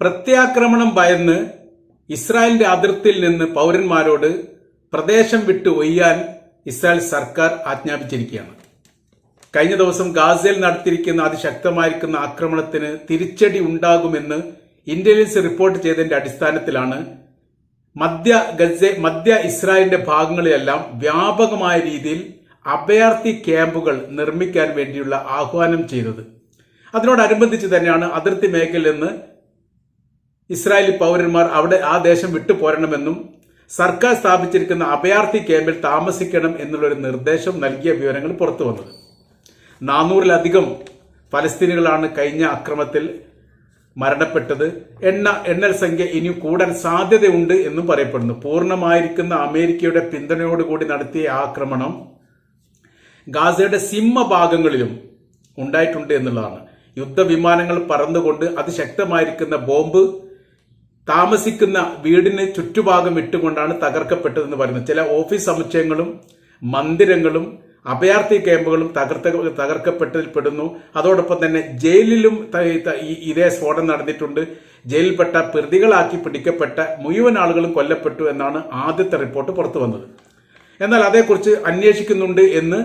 പ്രത്യാക്രമണം ഭയന്ന് ഇസ്രായേലിന്റെ അതിർത്തിയിൽ നിന്ന് പൗരന്മാരോട് പ്രദേശം വിട്ട് ഒയ്യാൻ ഇസ്രായേൽ സർക്കാർ ആജ്ഞാപിച്ചിരിക്കുകയാണ്. കഴിഞ്ഞ ദിവസം ഗാസയിൽ നടത്തിയിരിക്കുന്ന അതിശക്തമായിരിക്കുന്ന ആക്രമണത്തിന് തിരിച്ചടി ഉണ്ടാകുമെന്ന് ഇന്റലിജൻസ് റിപ്പോർട്ട് ചെയ്തതിന്റെ അടിസ്ഥാനത്തിലാണ് മധ്യ ഗസ മധ്യ ഇസ്രായേലിന്റെ ഭാഗങ്ങളിലെല്ലാം വ്യാപകമായ രീതിയിൽ അഭയാർത്ഥി ക്യാമ്പുകൾ നിർമ്മിക്കാൻ വേണ്ടിയുള്ള ആഹ്വാനം ചെയ്തത്. അതിനോടനുബന്ധിച്ച് തന്നെയാണ് അതിർത്തി മേഖലയിൽ നിന്ന് ഇസ്രായേലി പൗരന്മാർ അവിടെ ആ ദേശം വിട്ടു പോരണമെന്നും സർക്കാർ സ്ഥാപിച്ചിരിക്കുന്ന അഭയാർത്ഥി ക്യാമ്പിൽ താമസിക്കണം എന്നുള്ളൊരു നിർദ്ദേശം നൽകിയ വിവരങ്ങൾ പുറത്തു വന്നത്. നാനൂറിലധികം ഫലസ്തീനുകളാണ് കഴിഞ്ഞ അക്രമത്തിൽ മരണപ്പെട്ടത്. എണ്ണ എണ്ണൽ സംഖ്യ ഇനി കൂടാൻ സാധ്യതയുണ്ട് എന്നും പറയപ്പെടുന്നു. പൂർണമായിരിക്കുന്ന അമേരിക്കയുടെ പിന്തുണയോടുകൂടി നടത്തിയ ആക്രമണം ഗാസയുടെ സിംഹ ഭാഗങ്ങളിലും ഉണ്ടായിട്ടുണ്ട് എന്നുള്ളതാണ്. യുദ്ധവിമാനങ്ങൾ പറന്നുകൊണ്ട് അതിശക്തമായിരിക്കുന്ന ബോംബ് താമസിക്കുന്ന വീടിന് ചുറ്റുഭാഗം ഇട്ടുകൊണ്ടാണ് തകർക്കപ്പെട്ടതെന്ന് പറയുന്നത്. ചില ഓഫീസ് സമുച്ചയങ്ങളും മന്ദിരങ്ങളും അഭയാർത്ഥി ക്യാമ്പുകളും തകർത്ത തകർക്കപ്പെട്ടതിൽ പെടുന്നു അതോടൊപ്പം തന്നെ ജയിലിലും ഇതേ സ്ഫോടനം നടന്നിട്ടുണ്ട്. ജയിലിൽപ്പെട്ട പ്രതികളാക്കി പിടിക്കപ്പെട്ട മുഴുവൻ ആളുകളും കൊല്ലപ്പെട്ടു എന്നാണ് ആദ്യത്തെ റിപ്പോർട്ട് പുറത്തു വന്നത്. എന്നാൽ അതേക്കുറിച്ച് അന്വേഷിക്കുന്നുണ്ട് എന്ന്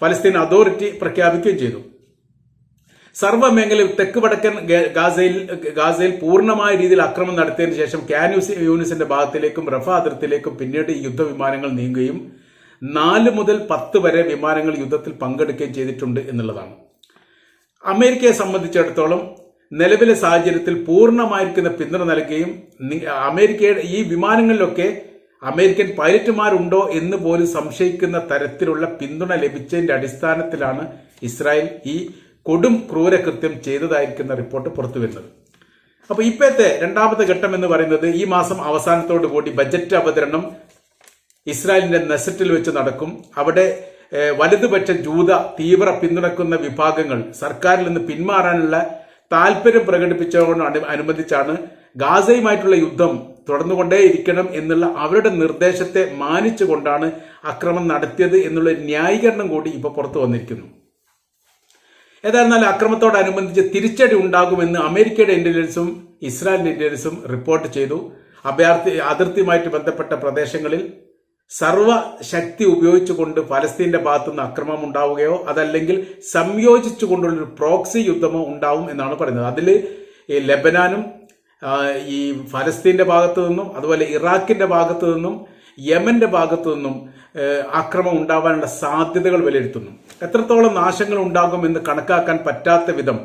ഫലസ്തീൻ അതോറിറ്റി പ്രഖ്യാപിക്കുകയും ചെയ്തു. സർവമേഖല തെക്ക് വടക്കൻ ഗാസയിൽ ഗാസയിൽ പൂർണമായ രീതിയിൽ ആക്രമണം നടത്തിയതിനു ശേഷം കാനൂസ് യൂണിസിന്റെ ഭാഗത്തിലേക്കും റഫ അതിർത്തിയിലേക്കും പിന്നീട് ഈ യുദ്ധവിമാനങ്ങൾ നീങ്ങുകയും നാല് മുതൽ പത്ത് വരെ വിമാനങ്ങൾ യുദ്ധത്തിൽ പങ്കെടുക്കുകയും ചെയ്തിട്ടുണ്ട് എന്നുള്ളതാണ്. അമേരിക്കയെ സംബന്ധിച്ചിടത്തോളം നിലവിലെ സാഹചര്യത്തിൽ പൂർണമായിരിക്കുന്ന പിന്തുണ നൽകുകയും അമേരിക്കയുടെ ഈ വിമാനങ്ങളിലൊക്കെ അമേരിക്കൻ പൈലറ്റുമാരുണ്ടോ എന്ന് പോലും സംശയിക്കുന്ന തരത്തിലുള്ള പിന്തുണ ലഭിച്ചതിന്റെ അടിസ്ഥാനത്തിലാണ് ഇസ്രായേൽ ഈ കൊടും ക്രൂരകൃത്യം ചെയ്തതായിരിക്കുന്ന റിപ്പോർട്ട് പുറത്തു വരുന്നത്. അപ്പൊ ഇപ്പോഴത്തെ രണ്ടാമത്തെ ഘട്ടം എന്ന് പറയുന്നത് ഈ മാസം അവസാനത്തോടു കൂടി ബജറ്റ് അവതരണം ഇസ്രായേലിന്റെ നെസറ്റിൽ വെച്ച് നടക്കും. അവിടെ വലതുപക്ഷ ജൂത തീവ്ര പിന്തുണക്കുന്ന വിഭാഗങ്ങൾ സർക്കാരിൽ നിന്ന് പിന്മാറാനുള്ള താല്പര്യം പ്രകടിപ്പിച്ചുകൊണ്ട് അനു- അനുബന്ധിച്ചാണ് ഗാസയുമായിട്ടുള്ള യുദ്ധം തുടർന്നുകൊണ്ടേയിരിക്കണം എന്നുള്ള അവരുടെ നിർദ്ദേശത്തെ മാനിച്ചുകൊണ്ടാണ് അക്രമം നടത്തിയത് എന്നുള്ള ന്യായീകരണം കൂടി ഇപ്പോൾ പുറത്തു വന്നിരിക്കുന്നു. ഏതായിരുന്നാലും അക്രമത്തോടനുബന്ധിച്ച് തിരിച്ചടി ഉണ്ടാകുമെന്ന് അമേരിക്കയുടെ ഇന്റലിജൻസും ഇസ്രായേലിന്റെ ഇന്റലിജൻസും റിപ്പോർട്ട് ചെയ്തു. അഭയാർത്ഥി അതിർത്തിയുമായിട്ട് ബന്ധപ്പെട്ട പ്രദേശങ്ങളിൽ സർവശക്തി ഉപയോഗിച്ചുകൊണ്ട് ഫലസ്തീന്റെ ഭാഗത്തുനിന്ന് അക്രമം ഉണ്ടാവുകയോ അതല്ലെങ്കിൽ സംയോജിച്ചുകൊണ്ടുള്ള ഒരു പ്രോക്സി യുദ്ധമോ ഉണ്ടാവും എന്നാണ് പറയുന്നത്. അതിൽ ഈ ലെബനാനും ഈ ഫലസ്തീന്റെ ഭാഗത്തു നിന്നും അതുപോലെ ഇറാഖിന്റെ ഭാഗത്തു നിന്നും യമന്റെ ഭാഗത്തു നിന്നും ആക്രമം ഉണ്ടാവാനുള്ള സാധ്യതകൾ വിലയിരുത്തുന്നു. എത്രത്തോളം നാശങ്ങൾ ഉണ്ടാകും എന്ന് കണക്കാക്കാൻ പറ്റാത്ത വിധം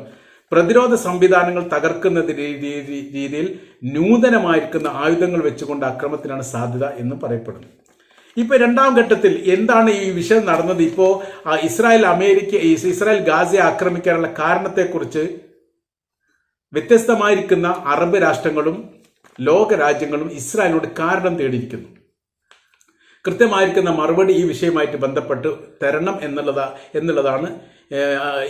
പ്രതിരോധ സംവിധാനങ്ങൾ തകർക്കുന്ന രീതിയിൽ നൂതനമായിരിക്കുന്ന ആയുധങ്ങൾ വെച്ചുകൊണ്ട് അക്രമത്തിനാണ് സാധ്യത എന്ന് പറയപ്പെടുന്നു. ഇപ്പൊ രണ്ടാം ഘട്ടത്തിൽ എന്താണ് ഈ വിഷയം നടന്നത്? ഇപ്പോ ഇസ്രായേൽ അമേരിക്ക ഇസ് ഇസ്രായേൽ ഗാസയെ ആക്രമിക്കാനുള്ള കാരണത്തെക്കുറിച്ച് വ്യത്യസ്തമായിരിക്കുന്ന അറബ് രാഷ്ട്രങ്ങളും ലോക രാജ്യങ്ങളും ഇസ്രായേലിനോട് കാരണം തേടിയിരിക്കുന്നു. കൃത്യമായിരിക്കുന്ന മറുപടി ഈ വിഷയമായിട്ട് ബന്ധപ്പെട്ട് തരണം എന്നുള്ളതാ എന്നുള്ളതാണ്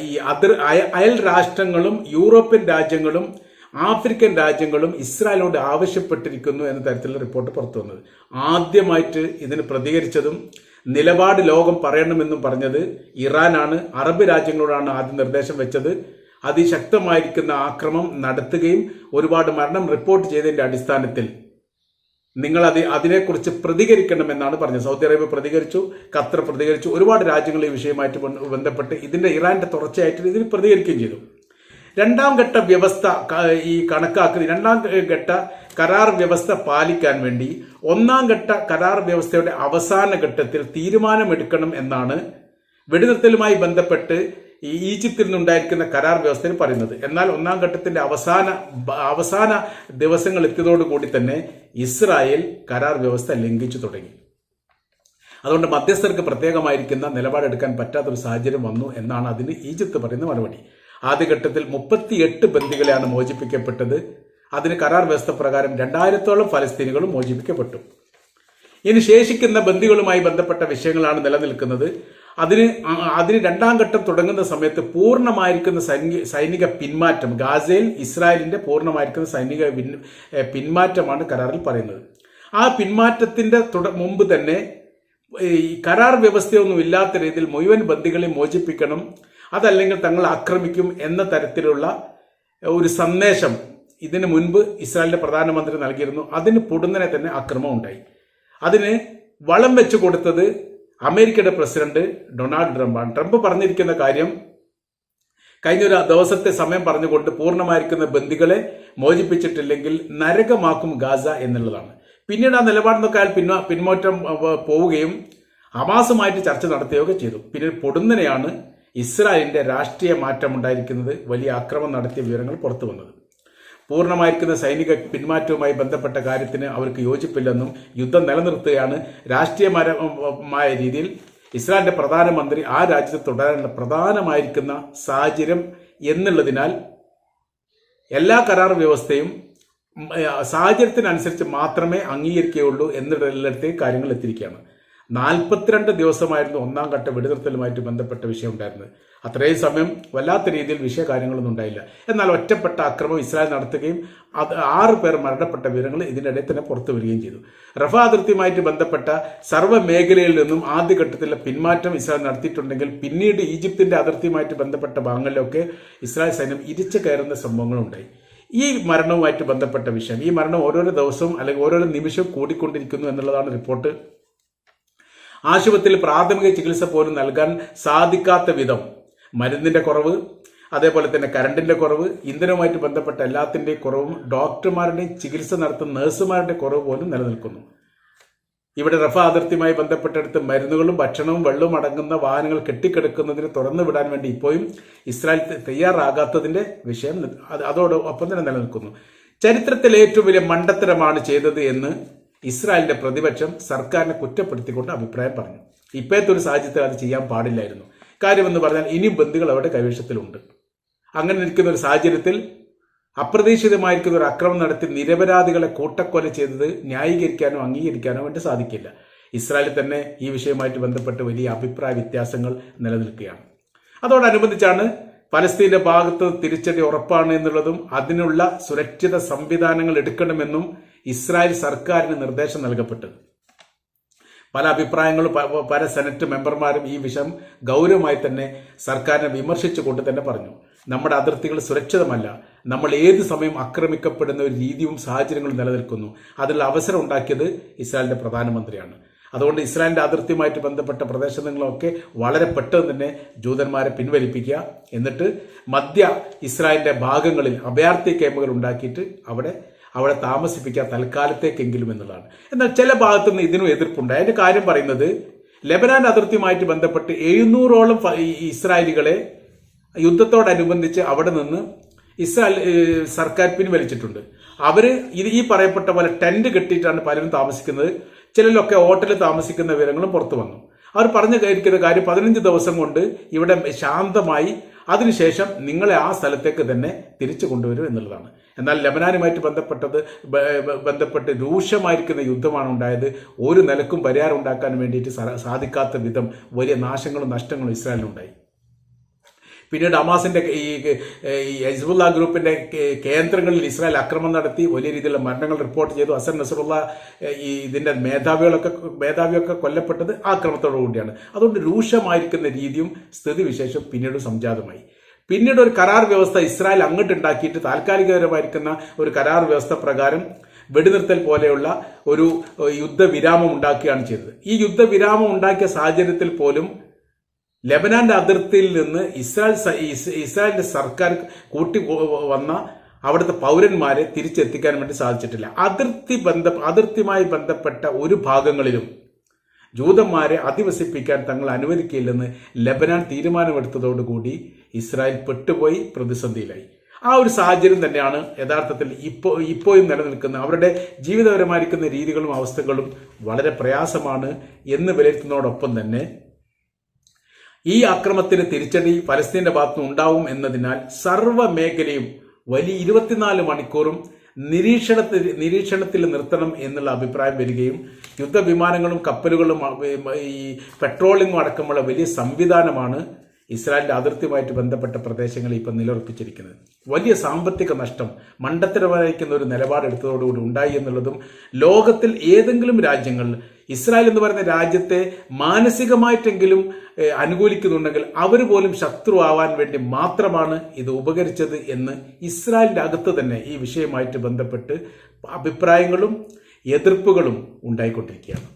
ഈ അതിർ അയ- അയൽ രാഷ്ട്രങ്ങളും യൂറോപ്യൻ രാജ്യങ്ങളും ആഫ്രിക്കൻ രാജ്യങ്ങളും ഇസ്രായേലിനോട് ആവശ്യപ്പെട്ടിരിക്കുന്നു എന്ന തരത്തിലുള്ള റിപ്പോർട്ട് പുറത്തു വന്നത്. ആദ്യമായിട്ട് ഇതിന് പ്രതികരിച്ചതും നിലപാട് ലോകം പറയണമെന്നും പറഞ്ഞത് ഇറാനാണ്. അറബ് രാജ്യങ്ങളോടാണ് ആദ്യം നിർദ്ദേശം വെച്ചത്. അതിശക്തമായിരിക്കുന്ന ആക്രമം നടത്തുകയും ഒരുപാട് മരണം റിപ്പോർട്ട് ചെയ്തതിന്റെ അടിസ്ഥാനത്തിൽ നിങ്ങൾ അത് അതിനെക്കുറിച്ച് പ്രതികരിക്കണമെന്നാണ് പറഞ്ഞത്. സൗദി അറേബ്യ പ്രതികരിച്ചു ഖത്തർ പ്രതികരിച്ചു ഒരുപാട് രാജ്യങ്ങൾ ഈ വിഷയമായിട്ട് ബന്ധപ്പെട്ട് ഇതിന്റെ ഇറാന്റെ തുടർച്ചയായിട്ട് ഇതിന് പ്രതികരിക്കുകയും ചെയ്തു. രണ്ടാം ഘട്ട വ്യവസ്ഥ ഈ കണക്കാക്കുന്ന രണ്ടാം ഘട്ട കരാർ വ്യവസ്ഥ പാലിക്കാൻ വേണ്ടി ഒന്നാം ഘട്ട കരാർ വ്യവസ്ഥയുടെ അവസാന ഘട്ടത്തിൽ തീരുമാനമെടുക്കണം എന്നാണ് വെടിനിർത്തലുമായി ബന്ധപ്പെട്ട് ഈ ഈജിപ്തിൽ നിന്നുണ്ടായിരിക്കുന്ന കരാർ വ്യവസ്ഥയിൽ പറയുന്നത്. എന്നാൽ ഒന്നാം ഘട്ടത്തിന്റെ അവസാന അവസാന ദിവസങ്ങൾ എത്തിയതോടുകൂടി തന്നെ ഇസ്രായേൽ കരാർ വ്യവസ്ഥ ലംഘിച്ചു തുടങ്ങി. അതുകൊണ്ട് മധ്യസ്ഥർക്ക് പ്രത്യേകമായിരിക്കുന്ന നിലപാടെടുക്കാൻ പറ്റാത്തൊരു സാഹചര്യം വന്നു എന്നാണ് അതിന് ഈജിപ്ത് പറയുന്ന മറുപടി. ആദ്യഘട്ടത്തിൽ മുപ്പത്തിയെട്ട് ബന്ദികളെയാണ് മോചിപ്പിക്കപ്പെട്ടത്. അതിന് കരാർ വ്യവസ്ഥ പ്രകാരം രണ്ടായിരത്തോളം ഫലസ്തീനികളും മോചിപ്പിക്കപ്പെട്ടു. ഇനി ശേഷിക്കുന്ന ബന്ദികളുമായി ബന്ധപ്പെട്ട വിഷയങ്ങളാണ് നിലനിൽക്കുന്നത്. അതിന് അതിന് രണ്ടാം ഘട്ടം തുടങ്ങുന്ന സമയത്ത് പൂർണമായിരിക്കുന്ന സൈനിക സൈനിക പിന്മാറ്റം ഗാസയിൽ ഇസ്രായേലിന്റെ പൂർണമായിരിക്കുന്ന സൈനിക പിന്മാറ്റമാണ് കരാറിൽ പറയുന്നത്. ആ പിന്മാറ്റത്തിന്റെ തുട- മുമ്പ് തന്നെ ഈ കരാർ വ്യവസ്ഥയൊന്നും ഇല്ലാത്ത രീതിയിൽ മുഴുവൻ ബന്ധികളെ മോചിപ്പിക്കണം അതല്ലെങ്കിൽ തങ്ങൾ ആക്രമിക്കും എന്ന തരത്തിലുള്ള ഒരു സന്ദേശം ഇതിനു മുൻപ് ഇസ്രായേലിന്റെ പ്രധാനമന്ത്രി നൽകിയിരുന്നു. അതിന് പൊടുന്നനെ തന്നെ അക്രമം ഉണ്ടായി അതിന് വളം വെച്ചു കൊടുത്തത് അമേരിക്കയുടെ പ്രസിഡന്റ് ഡൊണാൾഡ് ട്രംപാണ്. ട്രംപ് പറഞ്ഞിരിക്കുന്ന കാര്യം കഴിഞ്ഞ ഒരു ദിവസത്തെ സമയം പറഞ്ഞുകൊണ്ട് പൂർണമായിരിക്കുന്ന ബന്ദികളെ മോചിപ്പിച്ചിട്ടില്ലെങ്കിൽ നരകമാക്കും ഗാസ എന്നുള്ളതാണ്. പിന്നീട് ആ നിലപാടെന്നൊക്കെ അയാൾ പിന്നോ പിന്മാറ്റം പോവുകയും ഹമാസുമായിട്ട് ചർച്ച നടത്തുകയൊക്കെ ചെയ്തു. പിന്നീട് പൊടുന്നനെയാണ് ഇസ്രായേലിന്റെ രാഷ്ട്രീയ മാറ്റം ഉണ്ടായിരിക്കുന്നത് വലിയ ആക്രമണം നടത്തിയ വിവരങ്ങൾ പുറത്തു വന്നത്. പൂർണമായിരിക്കുന്ന സൈനിക പിന്മാറ്റവുമായി ബന്ധപ്പെട്ട കാര്യത്തിന് അവർക്ക് യോജിപ്പില്ലെന്നും യുദ്ധം നിലനിർത്തുകയാണ് രാഷ്ട്രീയമായ രീതിയിൽ ഇസ്രായേലിന്റെ പ്രധാനമന്ത്രി ആ രാജ്യത്ത് തുടരാനുള്ള പ്രധാനമായിരിക്കുന്ന സാഹചര്യം എന്നുള്ളതിനാൽ എല്ലാ കരാർ വ്യവസ്ഥയും സാഹചര്യത്തിനനുസരിച്ച് മാത്രമേ അംഗീകരിക്കുകയുള്ളൂ എന്നിടത്തെ കാര്യങ്ങൾ എത്തിയിരിക്കുകയാണ്. നാൽപ്പത്തിരണ്ട് ദിവസമായിരുന്നു ഒന്നാം ഘട്ട വെടിനിർത്തലുമായിട്ട് ബന്ധപ്പെട്ട വിഷയം ഉണ്ടായിരുന്നത്. അത്രയും സമയം വല്ലാത്ത രീതിയിൽ വിഷയകാര്യങ്ങളൊന്നും ഉണ്ടായില്ല. എന്നാൽ ഒറ്റപ്പെട്ട അക്രമം ഇസ്രായേൽ നടത്തുകയും അത് ആറ് പേർ മരണപ്പെട്ട വിവരങ്ങൾ ഇതിനിടെ തന്നെ പുറത്തു വരികയും ചെയ്തു. റഫ അതിർത്തിയുമായിട്ട് ബന്ധപ്പെട്ട സർവ മേഖലയിൽ നിന്നും ആദ്യഘട്ടത്തിലെ പിന്മാറ്റം ഇസ്രായേൽ നടത്തിയിട്ടുണ്ടെങ്കിൽ പിന്നീട് ഈജിപ്തിന്റെ അതിർത്തിയുമായിട്ട് ബന്ധപ്പെട്ട ഭാഗങ്ങളിലൊക്കെ ഇസ്രായേൽ സൈന്യം ഇരിച്ചു കയറുന്ന സംഭവങ്ങളുണ്ടായി. ഈ മരണവുമായിട്ട് ബന്ധപ്പെട്ട വിഷയം ഈ മരണം ഓരോരോ ദിവസവും അല്ലെങ്കിൽ ഓരോരോ നിമിഷവും കൂടിക്കൊണ്ടിരിക്കുന്നു എന്നുള്ളതാണ് റിപ്പോർട്ട്. ആശുപത്രിയിൽ പ്രാഥമിക ചികിത്സ പോലും നൽകാൻ സാധിക്കാത്ത വിധം മരുന്നിന്റെ കുറവ് അതേപോലെ തന്നെ കറണ്ടിന്റെ കുറവ് ഇന്ധനവുമായിട്ട് ബന്ധപ്പെട്ട എല്ലാത്തിന്റെയും കുറവും ഡോക്ടർമാരുടെയും ചികിത്സ നടത്തുന്ന നഴ്സുമാരുടെ കുറവ് പോലും നിലനിൽക്കുന്നു. ഇവിടെ റഫ അതിർത്തിയുമായി ബന്ധപ്പെട്ടെടുത്ത് മരുന്നുകളും ഭക്ഷണവും വെള്ളവും അടങ്ങുന്ന വാഹനങ്ങൾ കെട്ടിക്കിടക്കുന്നതിന് തുറന്നു വിടാൻ വേണ്ടി ഇപ്പോഴും ഇസ്രായേൽ തയ്യാറാകാത്തതിന്റെ വിഷയം അതോടൊപ്പം തന്നെ നിലനിൽക്കുന്നു. ചരിത്രത്തിൽ ഏറ്റവും വലിയ മണ്ടത്തരമാണ് ചെയ്തത് എന്ന് ഇസ്രായേലിന്റെ പ്രതിപക്ഷം സർക്കാരിനെ കുറ്റപ്പെടുത്തിക്കൊണ്ട് അഭിപ്രായം പറഞ്ഞു. ഇപ്പോഴത്തെ ഒരു സാഹചര്യത്തിൽ അത് ചെയ്യാൻ പാടില്ലായിരുന്നു. കാര്യമെന്ന് പറഞ്ഞാൽ ഇനിയും ബന്ധുക്കൾ അവരുടെ കൈവശത്തിലുണ്ട്. അങ്ങനെ നിൽക്കുന്ന ഒരു സാഹചര്യത്തിൽ അപ്രതീക്ഷിതമായിരിക്കുന്ന ഒരു അക്രമം നടത്തി നിരപരാധികളെ കൂട്ടക്കൊല ചെയ്തത് ന്യായീകരിക്കാനോ അംഗീകരിക്കാനോ വേണ്ടി സാധിക്കില്ല. ഇസ്രായേലിൽ തന്നെ ഈ വിഷയവുമായിട്ട് ബന്ധപ്പെട്ട് വലിയ അഭിപ്രായ വ്യത്യാസങ്ങൾ നിലനിൽക്കുകയാണ്. അതോടനുബന്ധിച്ചാണ് പലസ്തീന്റെ ഭാഗത്ത് തിരിച്ചടി ഉറപ്പാണ് എന്നുള്ളതും അതിനുള്ള സുരക്ഷിത സംവിധാനങ്ങൾ എടുക്കണമെന്നും ഇസ്രായേൽ സർക്കാരിന് നിർദ്ദേശം നൽകപ്പെട്ടത്. പല അഭിപ്രായങ്ങളും പല സെനറ്റ് മെമ്പർമാരും ഈ വിഷയം ഗൗരവമായി തന്നെ സർക്കാരിനെ വിമർശിച്ചുകൊണ്ട് തന്നെ പറഞ്ഞു. നമ്മുടെ അതിർത്തികൾ സുരക്ഷിതമല്ല. നമ്മൾ ഏത് സമയം ആക്രമിക്കപ്പെടുന്ന ഒരു രീതിയും സാഹചര്യങ്ങളും നിലനിൽക്കുന്നു. അതിനുള്ള അവസരം ഉണ്ടാക്കിയത് ഇസ്രായേലിന്റെ പ്രധാനമന്ത്രിയാണ്. അതുകൊണ്ട് ഇസ്രായേലിന്റെ അതിർത്തിയുമായിട്ട് ബന്ധപ്പെട്ട പ്രദേശങ്ങളൊക്കെ വളരെ പെട്ടെന്ന് തന്നെ ജൂതന്മാരെ പിൻവലിപ്പിക്കുക. എന്നിട്ട് മധ്യ ഇസ്രായേലിന്റെ ഭാഗങ്ങളിൽ അഭയാർത്ഥി ക്യാമ്പുകൾ ഉണ്ടാക്കിയിട്ട് അവിടെ അവിടെ താമസിപ്പിക്കുക തൽക്കാലത്തേക്കെങ്കിലും എന്നുള്ളതാണ്. എന്നാൽ ചില ഭാഗത്തു നിന്ന് ഇതിനും എതിർപ്പുണ്ട്. അതിന്റെ കാര്യം പറയുന്നത് ലെബനാൻ അതിർത്തിയുമായിട്ട് ബന്ധപ്പെട്ട് എഴുന്നൂറോളം ഇസ്രായേലികളെ യുദ്ധത്തോടനുബന്ധിച്ച് അവിടെ നിന്ന് ഇസ്രായേൽ സർക്കാർ പിൻവലിച്ചിട്ടുണ്ട്. അവർ ഇത് ഈ പറയപ്പെട്ട പോലെ ടെന്റ് കെട്ടിയിട്ടാണ് പലരും താമസിക്കുന്നത്. ചിലരൊക്കെ ഹോട്ടലിൽ താമസിക്കുന്ന വിവരങ്ങളും പുറത്തു വന്നു. അവർ പറഞ്ഞു കഴിക്കുന്ന കാര്യം പതിനഞ്ച് ദിവസം കൊണ്ട് ഇവിടെ ശാന്തമായി അതിനുശേഷം നിങ്ങളെ ആ സ്ഥലത്തേക്ക് തന്നെ തിരിച്ചു കൊണ്ടുവരും എന്നുള്ളതാണ്. എന്നാൽ ലബനാനുമായിട്ട് ബന്ധപ്പെട്ടത് ബന്ധപ്പെട്ട് രൂക്ഷമായിരിക്കുന്ന യുദ്ധമാണ് ഉണ്ടായത്. ഒരു നിലക്കും പരിഹാരം ഉണ്ടാക്കാൻ വേണ്ടിയിട്ട് സാധിക്കാത്ത വിധം വലിയ നാശങ്ങളും നഷ്ടങ്ങളും ഇസ്രായേലിനുണ്ടായി. പിന്നീട് ഹമാസിന്റെ ഈ ഹെസ്ബുല്ല ഗ്രൂപ്പിന്റെ കേന്ദ്രങ്ങളിൽ ഇസ്രായേൽ ആക്രമണം നടത്തി വലിയ രീതിയിലുള്ള മരണങ്ങൾ റിപ്പോർട്ട് ചെയ്തു. അസൻ നസറുള്ള ഈ ഇതിന്റെ മേധാവികളൊക്കെ മേധാവിയൊക്കെ കൊല്ലപ്പെട്ടത് ആ ക്രമത്തോടു കൂടിയാണ്. അതുകൊണ്ട് രൂക്ഷമായിരിക്കുന്ന രീതിയും സ്ഥിതിവിശേഷം പിന്നീട് സംജാതമായി. പിന്നീട് ഒരു കരാർ വ്യവസ്ഥ ഇസ്രായേൽ അങ്ങോട്ട് ഉണ്ടാക്കിയിട്ട് താൽക്കാലികപരമായിരിക്കുന്ന ഒരു കരാർ വ്യവസ്ഥ പ്രകാരം വെടിനിർത്തൽ പോലെയുള്ള ഒരു യുദ്ധവിരാമം ഉണ്ടാക്കുകയാണ് ചെയ്തത്. ഈ യുദ്ധവിരാമം ഉണ്ടാക്കിയ സാഹചര്യത്തിൽ പോലും ലെബനാന്റെ അതിർത്തിയിൽ നിന്ന് ഇസ്രായേൽ ഇസ്രായേലിന്റെ സർക്കാർ കൂട്ടി വന്ന അവിടുത്തെ പൗരന്മാരെ തിരിച്ചെത്തിക്കാൻ വേണ്ടി സാധിച്ചിട്ടില്ല. അതിർത്തി ബന്ധ അതിർത്തിയുമായി ബന്ധപ്പെട്ട ഒരു ഭാഗങ്ങളിലും ജൂതന്മാരെ അധിവസിപ്പിക്കാൻ തങ്ങൾ അനുവദിക്കില്ലെന്ന് ലബനാൻ തീരുമാനമെടുത്തതോടുകൂടി ഇസ്രായേൽ പെട്ടുപോയി പ്രതിസന്ധിയിലായി. ആ ഒരു സാഹചര്യം തന്നെയാണ് യഥാർത്ഥത്തിൽ ഇപ്പോ ഇപ്പോഴും നിലനിൽക്കുന്ന അവരുടെ ജീവിതപരമായിരിക്കുന്ന രീതികളും അവസ്ഥകളും വളരെ പ്രയാസമാണ് എന്ന് വിലയിരുത്തുന്നതോടൊപ്പം തന്നെ ഈ ആക്രമത്തിന് തിരിച്ചടി പലസ്തീന്റെ ഭാഗത്ത് ഉണ്ടാവും എന്നതിനാൽ സർവ മേഖലയും വലിയ ഇരുപത്തിനാല് മണിക്കൂറും നിരീക്ഷണത്തിൽ നിരീക്ഷണത്തിൽ നിർത്തണം എന്നുള്ള അഭിപ്രായം വരികയും യുദ്ധവിമാനങ്ങളും കപ്പലുകളും ഈ പെട്രോളിങ്ങും അടക്കമുള്ള വലിയ സംവിധാനമാണ് ഇസ്രായേലിന്റെ അതിർത്തിയുമായിട്ട് ബന്ധപ്പെട്ട പ്രദേശങ്ങളിൽ ഇപ്പം നിലയുറപ്പിച്ചിരിക്കുന്നത് വലിയ സാമ്പത്തിക നഷ്ടം മണ്ടത്തരമായിരിക്കുന്ന ഒരു നിലപാടെടുത്തതോടുകൂടി ഉണ്ടായി എന്നുള്ളതും ലോകത്തിൽ ഏതെങ്കിലും രാജ്യങ്ങൾ ഇസ്രായേൽ എന്ന് പറയുന്ന രാജ്യത്തെ മാനസികമായിട്ടെങ്കിലും അനുകൂലിക്കുന്നുണ്ടെങ്കിൽ അവർ പോലും ശത്രു ആവാൻ വേണ്ടി മാത്രമാണ് ഇത് ഉപകരിച്ചത് എന്ന് ഇസ്രായേലിന്റെ അകത്ത് തന്നെ ഈ വിഷയമായിട്ട് ബന്ധപ്പെട്ട് അഭിപ്രായങ്ങളും എതിർപ്പുകളും ഉണ്ടായിക്കൊണ്ടിരിക്കുകയാണ്.